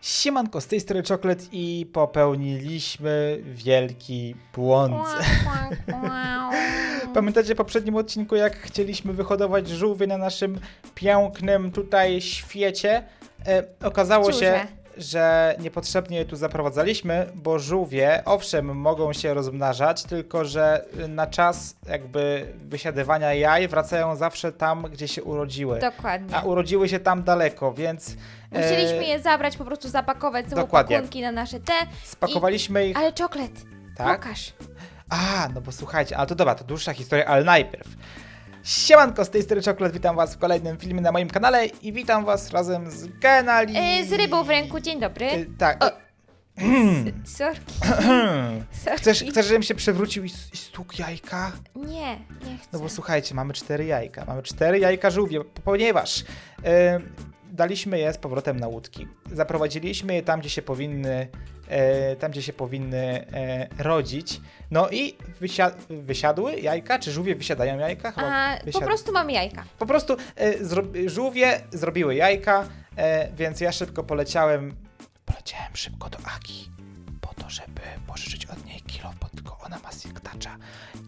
Siemanko, z tej strony Czoklet i popełniliśmy wielki błąd. Pamiętacie w poprzednim odcinku, jak chcieliśmy wyhodować żółwie na naszym pięknym tutaj świecie? E, okazało się. Że niepotrzebnie je tu zaprowadzaliśmy, bo żółwie, owszem, mogą się rozmnażać, tylko że na czas jakby wysiadywania jaj wracają zawsze tam, gdzie się urodziły. Dokładnie. A urodziły się tam daleko, więc... e, Musieliśmy je zabrać, po prostu zapakować, Dokładnie. pakunki na nasze te. Spakowaliśmy ich... Ale czoklet, Tak? pokaż. A, no bo słuchajcie, ale to dobra, to dłuższa historia, ale najpierw. Siemanko, z tej strony Czoklet, witam was w kolejnym filmie na moim kanale i witam was razem z Genali... E, z rybą w ręku, dzień dobry. Y, tak. O. Sorki. Sorki. Chcesz, chcesz, żebym się przewrócił i, i stukł jajka? Nie, nie chcę. No bo słuchajcie, mamy cztery jajka. Mamy cztery jajka żółwie, ponieważ y, daliśmy je z powrotem na łódki. Zaprowadziliśmy je tam, gdzie się powinny, e, tam, gdzie się powinny e, rodzić. No i wysia wysiadły jajka, czy żółwie wysiadają jajka? Chyba A, po prostu mam jajka. Po prostu e, zro żółwie zrobiły jajka, e, więc ja szybko poleciałem. Poleciałem szybko do Aki, to, żeby pożyczyć od niej kilo, bo tylko ona ma siektacza.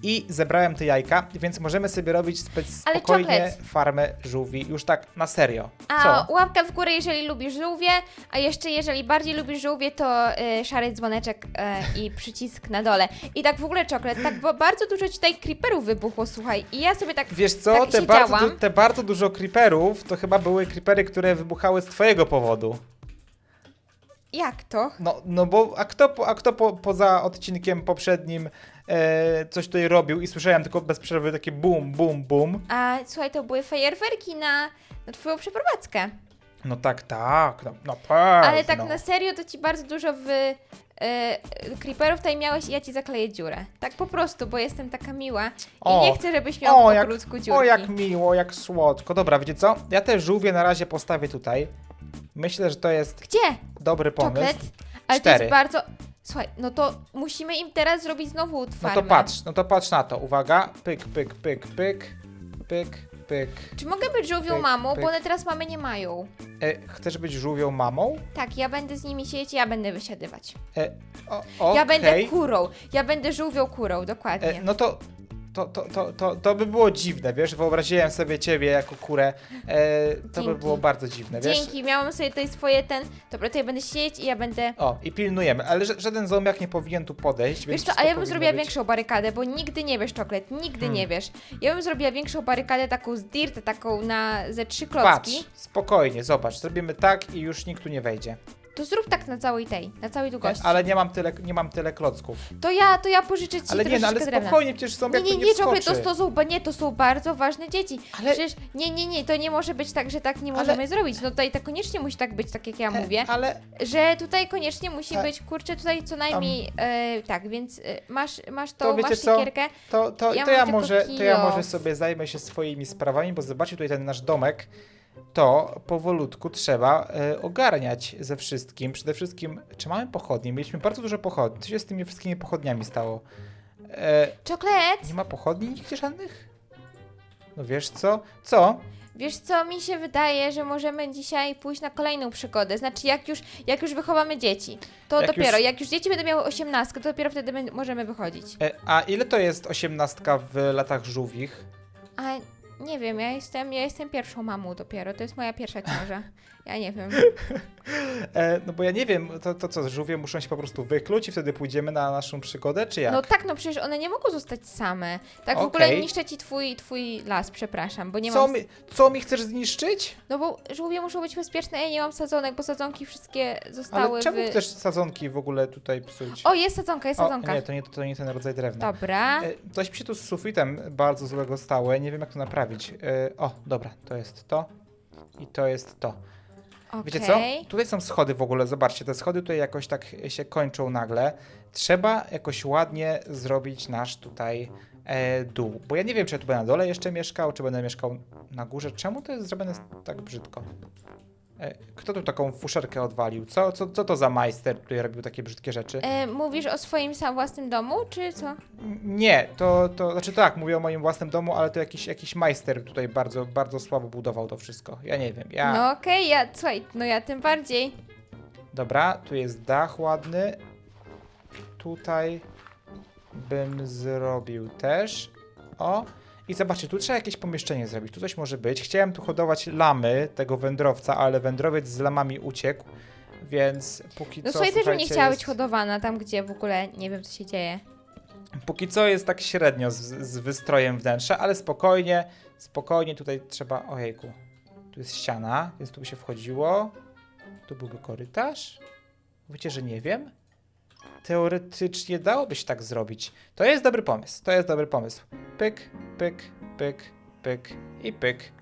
I zebrałem te jajka, więc możemy sobie robić Ale spokojnie czoklet. farmę żółwi, już tak na serio. A Co? łapka w górę, jeżeli lubisz żółwie, a jeszcze jeżeli bardziej lubisz żółwie, to y, szary dzwoneczek y, i przycisk na dole. I tak w ogóle czoklet, tak bo bardzo dużo ci tutaj creeperów wybuchło, słuchaj. I ja sobie tak Wiesz co, tak te, bardzo, siedziałam. du- te bardzo dużo creeperów to chyba były creepery, które wybuchały z twojego powodu. Jak to? No, no bo a kto, a kto po, poza odcinkiem poprzednim e, coś tutaj robił i słyszałem tylko bez przerwy takie bum, bum, bum. A słuchaj, to były fajerwerki na, na twoją przeprowadzkę. No tak, tak, no, no pewno. Ale tak na serio to ci bardzo dużo w e, creeperów tutaj miałeś i ja ci zakleję dziurę. Tak po prostu, bo jestem taka miła i O, nie chcę, żebyś miał o, po jak, ludzku dziurki. o, jak miło, jak słodko. Dobra, wiecie co? Ja te żółwie na razie postawię tutaj. Myślę, że to jest Gdzie? dobry pomysł. Czoklet? Ale to Cztery. jest bardzo... Słuchaj, no to musimy im teraz zrobić znowu No farmę. to patrz, no to patrz na to. Uwaga, pyk, pyk, pyk, pyk, pyk, pyk. Czy mogę być żółwią Pyk, mamą, pyk. bo one teraz mamy nie mają. E, chcesz być żółwią mamą? Tak, ja będę z nimi siedzieć ja będę wysiadywać. E, o, Ja będę kurą. Ja będę żółwią kurą, dokładnie. E, no to, to, to, to, to, to by było dziwne, wiesz? Wyobraziłem sobie ciebie jako kurę. E, to by Dzięki. było bardzo dziwne, wiesz? Dzięki, miałam sobie tutaj swoje ten... Dobra, to ja będę siedzieć i ja będę... O, i pilnujemy, ale ża- żaden zombiak nie powinien tu podejść, Wiesz co, wszystko a ja bym powinno zrobiła być- większą barykadę, bo nigdy nie wiesz, czoklet, nigdy Hmm. nie wiesz. Ja bym zrobiła większą barykadę, taką z dirt, taką na ze trzy klocki. Patrz, spokojnie, zobacz, zrobimy tak i już nikt tu nie wejdzie. To zrób tak na całej tej, na całej długości. Ale nie mam tyle, nie mam tyle klocków. To ja, to ja pożyczę ci Ale nie, no ale drewna. spokojnie, przecież Nie, zombiak nie, tu nie, nie czoklet, to, to są, bo nie, to są bardzo ważne dzieci. Ale- Przecież, nie, nie, nie, to nie może być tak, że tak nie Ale- możemy zrobić. No tutaj to koniecznie musi tak być, tak jak ja E, mówię, Ale że tutaj koniecznie musi E, być, kurczę, tutaj co najmniej, e, tak, więc e, masz, masz To tą, wiecie masz co? siekierkę. to, to, Ja to, ja może, to ja może sobie zajmę się swoimi sprawami, bo zobaczcie tutaj ten nasz domek. To powolutku trzeba e, ogarniać ze wszystkim. Przede wszystkim, czy mamy pochodnie? Mieliśmy bardzo dużo pochodni. Co się z tymi wszystkimi pochodniami stało? E, Czoklet, nie ma pochodni nigdzie żadnych? No wiesz co? Co? wiesz co, mi się wydaje, że możemy dzisiaj pójść na kolejną przygodę. Znaczy, jak już, jak już wychowamy dzieci, to Jak dopiero, już- jak już dzieci będą miały osiemnastkę, to dopiero wtedy będ- możemy wychodzić. E, a ile to jest osiemnastka w latach żółwich? A nie wiem, ja jestem, ja jestem pierwszą mamą dopiero, to jest moja pierwsza ciąża. Ja nie wiem. E, no bo ja nie wiem, to, to co, żółwie muszą się po prostu wykluć i wtedy pójdziemy na naszą przygodę, czy jak? No tak, no przecież one nie mogą zostać same. Tak w Okej. ogóle niszczę ci twój, twój las, przepraszam, bo nie co, mam... mi, co mi chcesz zniszczyć? No bo żółwie muszą być bezpieczne, ja nie mam sadzonek, bo sadzonki wszystkie zostały Ale czemu w... chcesz sadzonki w ogóle tutaj psuć? O, jest sadzonka, jest sadzonka. nie, to nie, to nie ten rodzaj drewna. Dobra. E, coś mi się tu z sufitem bardzo złego stało, ja nie wiem jak to naprawić. E, o, dobra, to jest to i to jest to. Wiecie co? Tutaj są schody w ogóle, zobaczcie, te schody tutaj jakoś tak się kończą nagle. Trzeba jakoś ładnie zrobić nasz tutaj e, dół, bo ja nie wiem, czy ja tu będę na dole jeszcze mieszkał, czy będę mieszkał na górze. Czemu to jest zrobione tak brzydko? E, kto tu taką fuszerkę odwalił? Co, co, co to za majster, który robił takie brzydkie rzeczy? E, mówisz o swoim sam własnym domu, czy co? Nie, to, to znaczy tak, mówię o moim własnym domu, ale to jakiś, jakiś majster tutaj bardzo, bardzo słabo budował to wszystko. Ja nie wiem, ja... No okej, ja, słuchaj, no ja tym bardziej. Dobra, tu jest dach ładny. Tutaj bym zrobił też. O. I zobaczcie, tu trzeba jakieś pomieszczenie zrobić. Tu coś może być. Chciałem tu hodować lamy tego wędrowca, ale wędrowiec z lamami uciekł. Więc póki No co. słuchaj, też bym nie słuchajcie, chciała jest- być hodowana tam, gdzie w ogóle nie wiem, co się dzieje. Póki co jest tak średnio z, z wystrojem wnętrza, ale spokojnie, spokojnie tutaj trzeba. Ojejku. Tu jest ściana, więc tu by się wchodziło. Tu byłby korytarz. Wiecie, że nie wiem? Teoretycznie dałoby się tak zrobić. To jest dobry pomysł. To jest dobry pomysł. Pyk, pyk, pyk, pyk i pyk.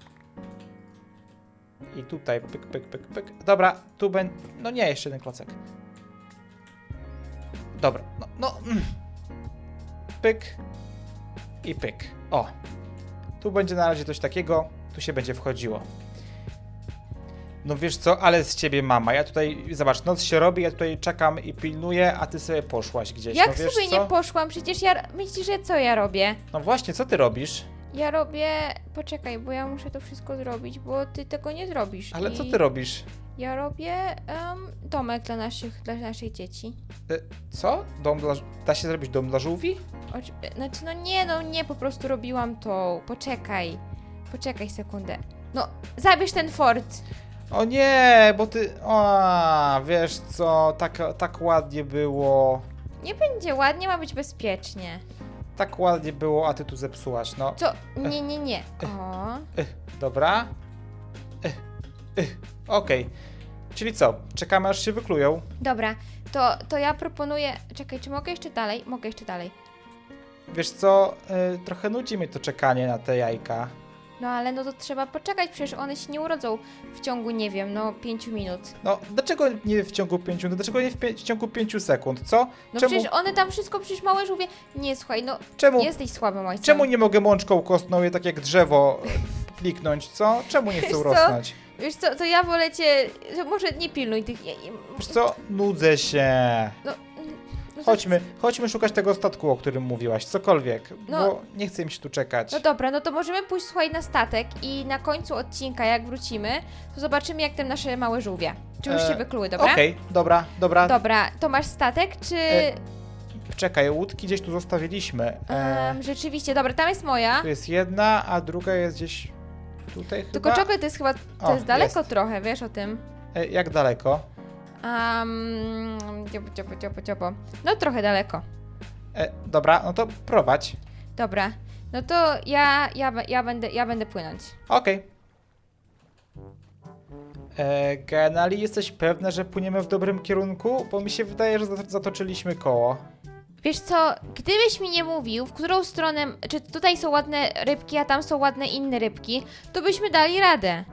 I tutaj pyk, pyk, pyk, pyk. Dobra, tu będzie. No nie, jeszcze jeden klocek. Dobra, no, no. Mm pyk i pyk. O, tu będzie na razie coś takiego, tu się będzie wchodziło. No wiesz co, ale z ciebie mama. Ja tutaj, zobacz, noc się robi, ja tutaj czekam i pilnuję, a ty sobie poszłaś gdzieś. Jak no wiesz sobie co? nie poszłam? Przecież ja. Myślisz, że co ja robię? No właśnie, co ty robisz? Ja robię. Poczekaj, bo ja muszę to wszystko zrobić, bo ty tego nie zrobisz. Ale co I ty robisz? Ja robię em, domek dla naszych, dla naszych dzieci. Y, Co? Dom dla... Da się zrobić dom dla żółwi? Oczy... Znaczy, no nie, no nie, po prostu robiłam to. Poczekaj. Poczekaj sekundę. No, zabierz ten fort. O nie, bo ty... O, wiesz co, tak, tak ładnie było. Nie będzie ładnie, ma być bezpiecznie. Tak ładnie było, a ty tu zepsułaś, no. Co? Nie, nie, nie. O. Dobra. Ech, ech, Okej. Czyli co? Czekamy aż się wyklują. Dobra, to, to ja proponuję. Czekaj, czy mogę jeszcze dalej? Mogę jeszcze dalej. Wiesz co? y, trochę nudzi mnie to czekanie na te jajka. No ale no to trzeba poczekać, przecież one się nie urodzą w ciągu, nie wiem, no pięciu minut. No, dlaczego nie w ciągu 5 minut? Dlaczego nie w, pie- w ciągu 5 sekund? Co? No czemu, przecież one tam wszystko, przecież małe żółwie. Nie, słuchaj, no czemu, jesteś słabym ojcem. czemu nie mogę mączką kostną je tak jak drzewo kliknąć, co? Czemu nie Wiesz chcą co? rosnąć? Wiesz co, to ja wolę cię, że może nie pilnuj tych... Wiesz co? Nudzę się. No, Chodźmy, chodźmy szukać tego statku, o którym mówiłaś, cokolwiek, No. bo nie chcę im się tu czekać. No dobra, no to możemy pójść, słuchaj, na statek i na końcu odcinka, jak wrócimy, to zobaczymy, jak tam nasze małe żółwie. Czy już E, się wykluły, dobra? Okej, dobra, dobra. Dobra, to masz statek, czy... E, Czekaj, łódki gdzieś tu zostawiliśmy. E, Em, rzeczywiście, dobra, tam jest moja. tu jest jedna, a druga jest gdzieś tutaj chyba. Tylko czokolad to jest chyba, to O, jest daleko jest. trochę, wiesz o tym. E, jak daleko? Um, ciopo, ciopo, ciopo, ciopo. No trochę daleko. E, dobra, no to prowadź. Dobra, no to ja, ja, ja, będę, ja będę płynąć. Okej. E, Genali, jesteś pewna, że płyniemy w dobrym kierunku? Bo mi się wydaje, że zat- zatoczyliśmy koło. Wiesz co, gdybyś mi nie mówił, w którą stronę, czy tutaj są ładne rybki, a tam są ładne inne rybki, to byśmy dali radę.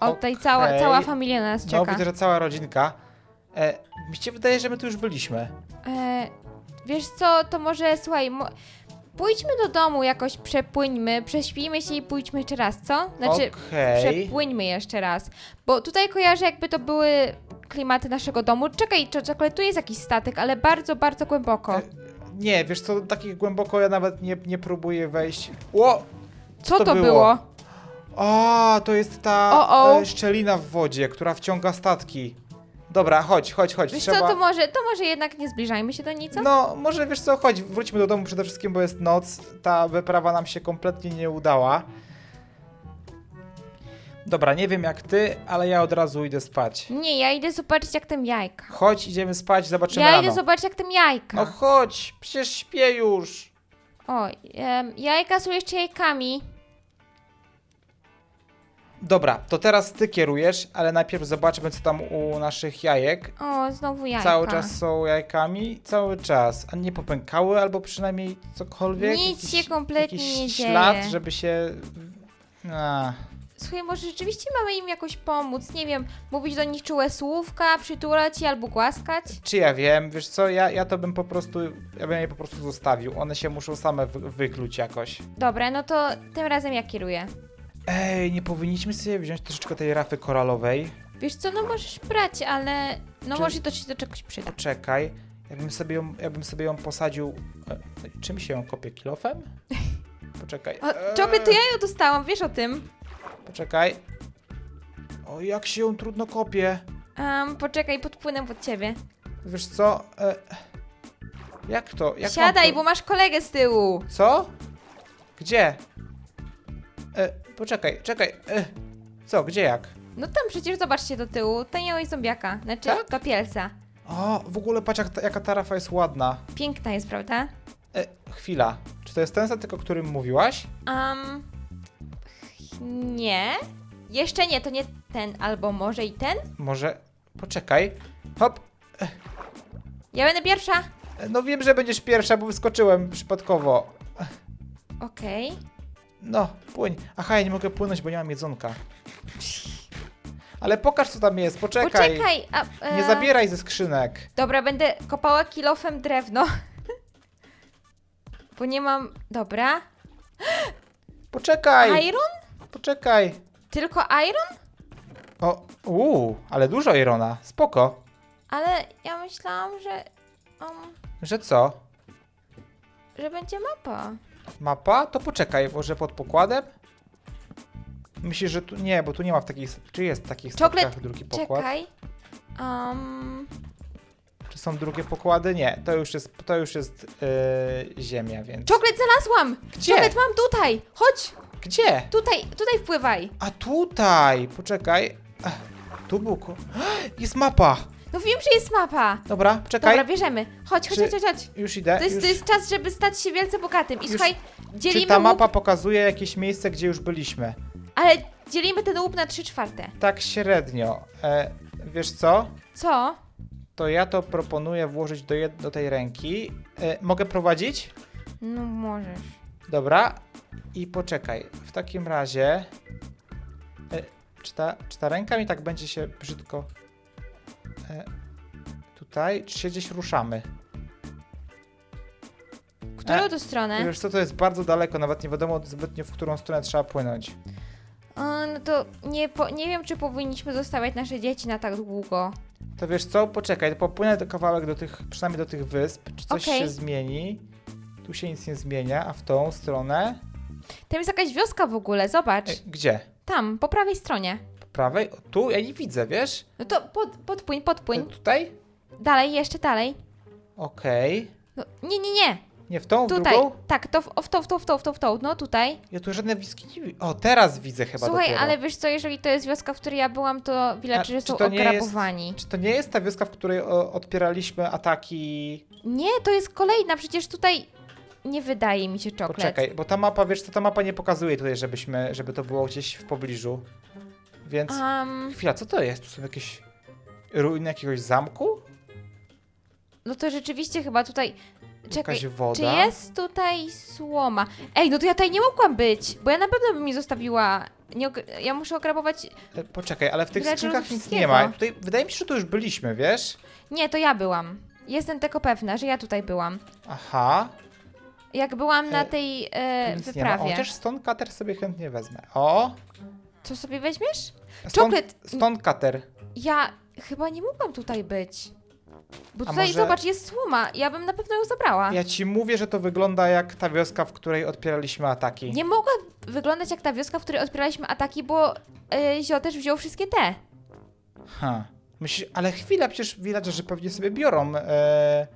O, tutaj cała, Okej. cała familia na nas No, czeka. widzę, że cała rodzinka. E, mi się wydaje, że my tu już byliśmy. E, wiesz co, to może, słuchaj, mo- pójdźmy do domu jakoś, przepłyńmy, prześpijmy się i pójdźmy jeszcze raz, co? Znaczy, Okej. przepłyńmy jeszcze raz. Bo tutaj kojarzę, jakby to były klimaty naszego domu. Czekaj, czo- czekaj, tu jest jakiś statek, ale bardzo, bardzo głęboko. E, Nie, wiesz co, takich głęboko ja nawet nie, nie próbuję wejść. Ło! Co to to było? było? A, to jest ta O, o. e, szczelina w wodzie, która wciąga statki. Dobra, chodź, chodź, chodź. Wiesz Trzeba... co, to może, to może jednak nie zbliżajmy się do niej, co? No, może wiesz co, chodź, wróćmy do domu przede wszystkim, bo jest noc. Ta wyprawa nam się kompletnie nie udała. Dobra, nie wiem jak ty, ale ja od razu idę spać. Nie, ja idę zobaczyć jak tam jajka. Chodź, idziemy spać, zobaczymy Ja rano. idę zobaczyć jak tam jajka. No chodź, przecież śpię już. O, em, jajka są jeszcze jajkami. Dobra, to teraz ty kierujesz, ale najpierw zobaczmy co tam u naszych jajek. O, znowu jajka. Cały czas są jajkami? Cały czas. A nie popękały albo przynajmniej cokolwiek? Nic Jakiś- się kompletnie jakiś nie dzieje. ślad, żeby się... A. Słuchaj, może rzeczywiście mamy im jakoś pomóc, nie wiem, mówić do nich czułe słówka, przytulać je albo głaskać? Czy ja wiem, wiesz co, ja, ja to bym po prostu, ja bym je po prostu zostawił. One się muszą same wy, wykluć jakoś. Dobra, no to tym razem ja kieruję. Ej, nie powinniśmy sobie wziąć troszeczkę tej rafy koralowej? Wiesz co, no możesz brać, ale no Czy- może to ci do czegoś przyda. Poczekaj, jakbym sobie ją, jakbym sobie ją posadził... E, czym się ją kopie? Kilofem? Poczekaj. O, Czokry, to ja ją dostałam, wiesz o tym? Poczekaj. O, jak się ją trudno kopie. Um, poczekaj, podpłynę pod ciebie. Wiesz co? E, jak to? Jak mam Siadaj, to- bo masz kolegę z tyłu. Co? Gdzie? E, poczekaj, czekaj. E, co, gdzie jak? No tam przecież zobaczcie do tyłu. To miałeś zombiaka. Znaczy Tak? topielca. O, w ogóle patrz jak ta, jaka ta rafa jest ładna. Piękna jest, prawda? E, chwila. Czy to jest ten statek, o którym mówiłaś? Um, nie. Jeszcze nie, to nie ten, albo może i ten? Może... Poczekaj. Hop. Ja będę pierwsza. E, No wiem, że będziesz pierwsza, bo wyskoczyłem przypadkowo. Okej. No, płyń. Aha, ja nie mogę płynąć, bo nie mam jedzonka. Ale pokaż, co tam jest. Poczekaj. Poczekaj. A, e, Nie zabieraj ze skrzynek. Dobra, będę kopała kilofem drewno. Bo nie mam... Dobra. Poczekaj. Iron? Poczekaj. Tylko iron? O, uuu, ale dużo Irona. Spoko. Ale ja myślałam, że... Um, Że co? że będzie mapa. Mapa? To poczekaj, może pod pokładem? Myślisz, że tu... Nie, bo tu nie ma w takich... Czy jest w takich Czoklet, statkach drugi pokład? Czekaj. Um, Czy są drugie pokłady? Nie, to już jest, to już jest yy, ziemia, więc... czoklet znalazłam! Gdzie? Czoklet mam tutaj! Chodź! Gdzie? Tutaj, tutaj wpływaj! A tutaj! Poczekaj. Ech, Tu był... Ko... Jest mapa! No wiem, że jest mapa! Dobra, poczekaj. Dobra, bierzemy. Chodź, chodź, Czy- chodź, chodź. Już idę. To jest, już... to jest czas, żeby stać się wielce bogatym. I Już- słuchaj, dzielimy Czy ta mapa łup, pokazuje jakieś miejsce, gdzie już byliśmy? ale dzielimy ten łup na trzy czwarte. Tak średnio. E, wiesz co? Co? To ja to proponuję włożyć do, jed- do tej ręki. E, mogę prowadzić? No możesz. Dobra. I poczekaj. W takim razie... E, czy, ta, czy ta ręka mi tak będzie się brzydko... E, tutaj? Czy się gdzieś ruszamy? Którą E, to stronę? Wiesz co, to jest bardzo daleko, nawet nie wiadomo zbytnio, w którą stronę trzeba płynąć. No to nie, po, nie wiem, czy powinniśmy zostawiać nasze dzieci na tak długo. To wiesz co, poczekaj, to popłynę do kawałek do tych, przynajmniej do tych wysp, czy coś Okej. się zmieni. Tu się nic nie zmienia, a w tą stronę... Tam jest jakaś wioska w ogóle, zobacz. E, gdzie? Tam, po prawej stronie. Prawej? O, tu? Ja nie widzę, wiesz? No to pod, podpłyń, E, podpłyń. tutaj? Dalej, jeszcze dalej. Okej. No, nie, nie, nie. Nie w tą, w Tutaj. drugą? Tak, to w, o, w tą, w tą, w tą, w tą, w tą. No tutaj. Ja tu żadne wiski nie widzę. O, teraz widzę chyba Słuchaj, dopiero. ale wiesz co, jeżeli to jest wioska, w której ja byłam, to villagerzy czy są to nie jest- ograbowani. Czy to nie jest ta wioska, w której o, odpieraliśmy ataki... Nie, to jest kolejna, przecież tutaj nie wydaje mi się czoklet. Poczekaj, bo ta mapa, wiesz co, ta mapa nie pokazuje tutaj, żebyśmy, żeby to było gdzieś w pobliżu. Więc... Um, Chwila, co to jest? Tu są jakieś ruiny jakiegoś zamku? no to rzeczywiście chyba tutaj... Czekaj, Jakaś woda? czy jest tutaj słoma? Ej, no to ja tutaj nie mogłam być, bo ja na pewno bym mi zostawiła... Nie, ja muszę ograbować... E, Poczekaj, ale w tych skrzynkach nic nie ma. Tutaj, wydaje mi się, że tu już byliśmy, wiesz? Nie, to ja byłam. Jestem tego pewna, że ja tutaj byłam. Aha. Jak byłam na E, tej e, nic nie ma. O, wyprawie. chociaż stone cutter sobie chętnie wezmę. O! Co sobie weźmiesz? Czoklet! stone cutter. Ja chyba nie mogłam tutaj być. Bo A tutaj, może- zobacz, jest słoma. Ja bym na pewno ją zabrała. Ja ci mówię, że to wygląda jak ta wioska, w której odpieraliśmy ataki. Nie mogła wyglądać jak ta wioska, w której odpieraliśmy ataki, bo e, Zio też wziął wszystkie te. Ha. Myślisz, ale chwila, przecież villagerzy pewnie sobie biorą e,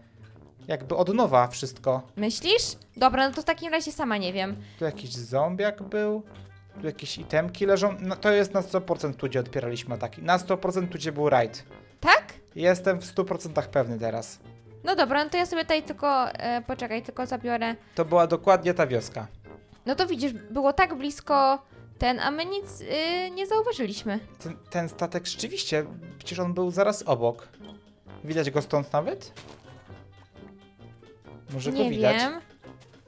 jakby od nowa wszystko. Myślisz? Dobra, no to w takim razie sama nie wiem. Tu jakiś zombiak był. Tu jakieś itemki leżą. No, to jest na 100% tu, gdzie odpieraliśmy ataki. Na 100% tu, gdzie był raid. Tak? Jestem w 100% pewny teraz. No dobra, no to ja sobie tutaj tylko, e, poczekaj, tylko zabiorę. To była dokładnie ta wioska. No to widzisz, było tak blisko ten, a my nic y, nie zauważyliśmy. Ten, ten statek rzeczywiście, przecież on był zaraz obok. Widać go stąd nawet? Może go nie widać. wiem.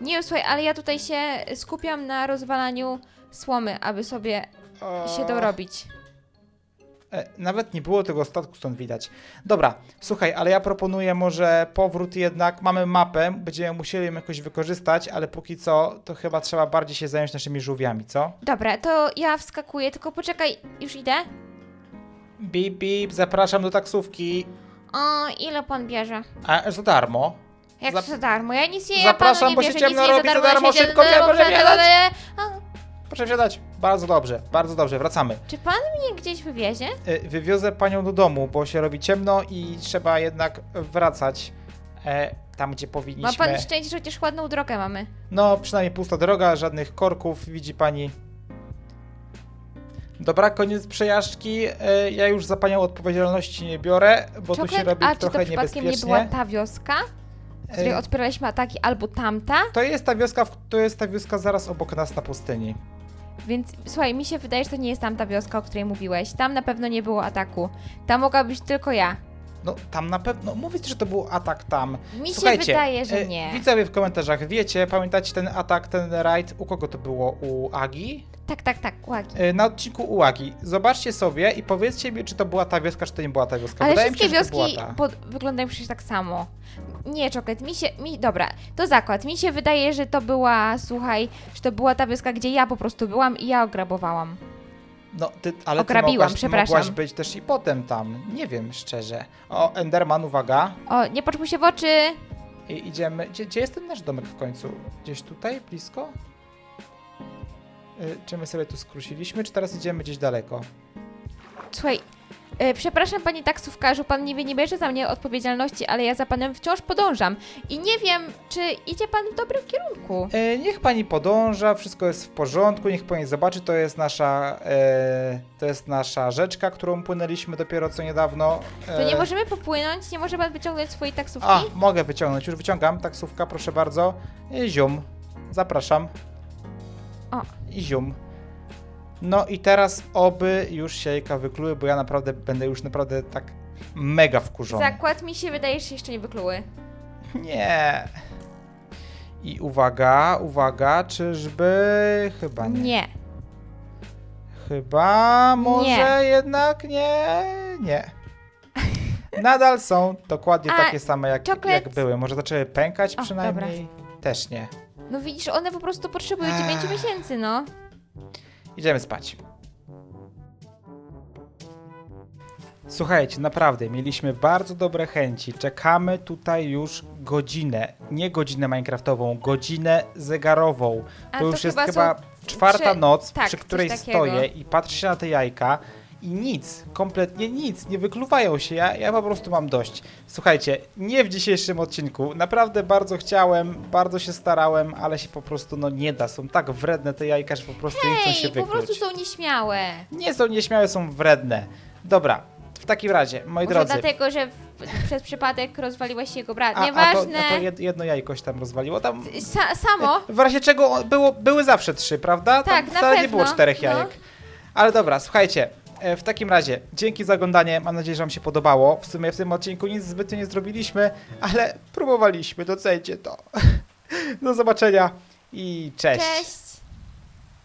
Nie wiem, słuchaj, ale ja tutaj się skupiam na rozwalaniu słomy, aby sobie się dorobić. e, Nawet nie było tego statku stąd widać. Dobra, słuchaj, ale ja proponuję może powrót jednak. Mamy mapę, będziemy musieli ją jakoś wykorzystać, ale póki co to chyba trzeba bardziej się zająć naszymi żółwiami, co? Dobra, to ja wskakuję, tylko poczekaj, już idę. Bip, bip, zapraszam do taksówki. O, ile pan bierze? A za darmo. Jak Zap- za darmo? Ja nic nie Zapraszam, ja panu nie bo się bierze, ciemno nie robi, za ja darmo, się szybko, proszę nie- wjechać. A, Proszę wsiadać. Bardzo dobrze, bardzo dobrze, wracamy. Czy pan mnie gdzieś wywiezie? E, Wywiozę panią do domu, bo się robi ciemno i trzeba jednak wracać e, tam, gdzie Ma powinniśmy. pan szczęście, że chociaż ładną drogę mamy. No, przynajmniej pusta droga, żadnych korków, widzi pani. Dobra, koniec przejażdżki. E, ja już za panią odpowiedzialności nie biorę, bo tu się robi a czy to trochę przypadkiem nie niebezpiecznie. była ta wioska, z której E, odpieraliśmy ataki, albo tamta? To jest ta wioska, w- to jest ta wioska zaraz obok nas na pustyni. Więc słuchaj, mi się wydaje, że to nie jest tamta wioska, o której mówiłeś. Tam na pewno nie było ataku. Tam mogła być tylko ja. No, tam na pewno, mówić, że to był atak tam. Mi Słuchajcie, się wydaje, że e, nie. Widzowie w komentarzach wiecie, pamiętacie ten atak, ten raid, u kogo to było? U Agi? Tak, tak, tak, uwagi. E, Na odcinku u Agi. Zobaczcie sobie i powiedzcie mi, czy to była ta wioska, czy to nie była ta wioska. Ale Wydaje mi wszystkie się, że to wioski ta. pod, wyglądają przecież tak samo. Nie, czoklet, mi się, mi, dobra, to zakład. Mi się wydaje, że to była, słuchaj, że to była ta wioska, gdzie ja po prostu byłam i ja ograbowałam. No, ty, ale ty Ograbiłam, mogłaś, przepraszam. mogłaś być też i potem tam. Nie wiem, szczerze. O, Enderman, uwaga. O, nie patrz mu się w oczy! I idziemy. Gdzie, gdzie jest ten nasz domek w końcu? Gdzieś tutaj, blisko? Y, Czy my sobie tu skróciliśmy, czy teraz idziemy gdzieś daleko? Słuchaj, przepraszam panie taksówkarzu, pan nie, nie bierze za mnie odpowiedzialności, ale ja za panem wciąż podążam. I nie wiem, czy idzie pan w dobrym kierunku. E, niech pani podąża, wszystko jest w porządku, niech pani zobaczy, to jest nasza, e, to jest nasza rzeczka, którą płynęliśmy dopiero co niedawno. To nie E, możemy popłynąć? Nie może pan wyciągnąć swojej taksówki? A, mogę wyciągnąć, już wyciągam, taksówka, proszę bardzo. E, zium, zapraszam. O. I zium. No i teraz oby już się jajka wykluły, bo ja naprawdę będę już naprawdę tak mega wkurzony. Zakład mi się wydaje, że się jeszcze nie wykluły. Nie. I uwaga, uwaga, czyżby... Chyba nie. Nie. Chyba może Nie. jednak nie, nie. Nadal są dokładnie A, takie same jak, czoklet- jak były. Może zaczęły pękać O, przynajmniej? Też nie. No widzisz, one po prostu potrzebują Ech. 9 miesięcy, no. Idziemy spać. Słuchajcie, naprawdę, mieliśmy bardzo dobre chęci. Czekamy tutaj już godzinę. Nie godzinę Minecraftową, godzinę zegarową. A to już jest chyba chyba są czwarta noc, tak, przy której stoję i patrzę się na te jajka i nic, kompletnie nic, nie wykluwają się. Ja, ja po prostu mam dość. Słuchajcie, nie w dzisiejszym odcinku. Naprawdę bardzo chciałem, bardzo się starałem, ale się po prostu no nie da. Są tak wredne te jajka, że po prostu nie chcą się Hej, po wykluć. prostu są nieśmiałe. Nie są nieśmiałe, są wredne. Dobra, w takim razie, moi Może drodzy. dlatego, że w, przez przypadek rozwaliłeś jego brat. A, a, to, Nieważne. a to jed, jedno jajkoś tam rozwaliło. Tam Sa samo. W razie czego było, były zawsze trzy, prawda? Tam Tak, na wcale nie pewno, było czterech no. jajek. Ale dobra, słuchajcie. E, W takim razie, dzięki za oglądanie. Mam nadzieję, że Wam się podobało. W sumie w tym odcinku nic zbytnio nie zrobiliśmy, ale próbowaliśmy. Docencie to. Do zobaczenia i cześć. Cześć.